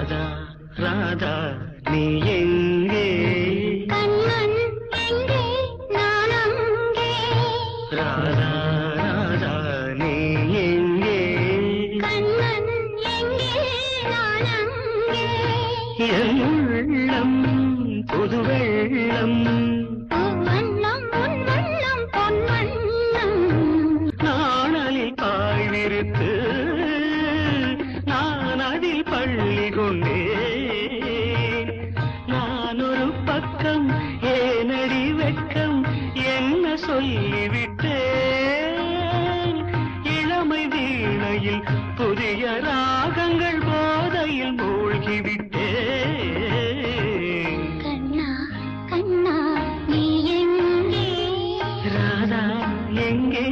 ராதா ராதா நீ எங்கே? கண்ணன் எங்கே? நான் அங்கே. ராதா ராதா நீ எங்கே? கண்ணன் எங்கே? நான் அங்கே. என் உள்ளம் புது வெள்ளம். நாணலில் பாய்விருத்து பக்கம் ஏனடி வெக்கம்? என்ன சொல்லிவிட்டேன்? இளமை வீணையில் புதிய ராகங்கள் போதையில் மூழ்கிவிட்டேன். கண்ணா கண்ணா நீ எங்கே? ராதா எங்கே?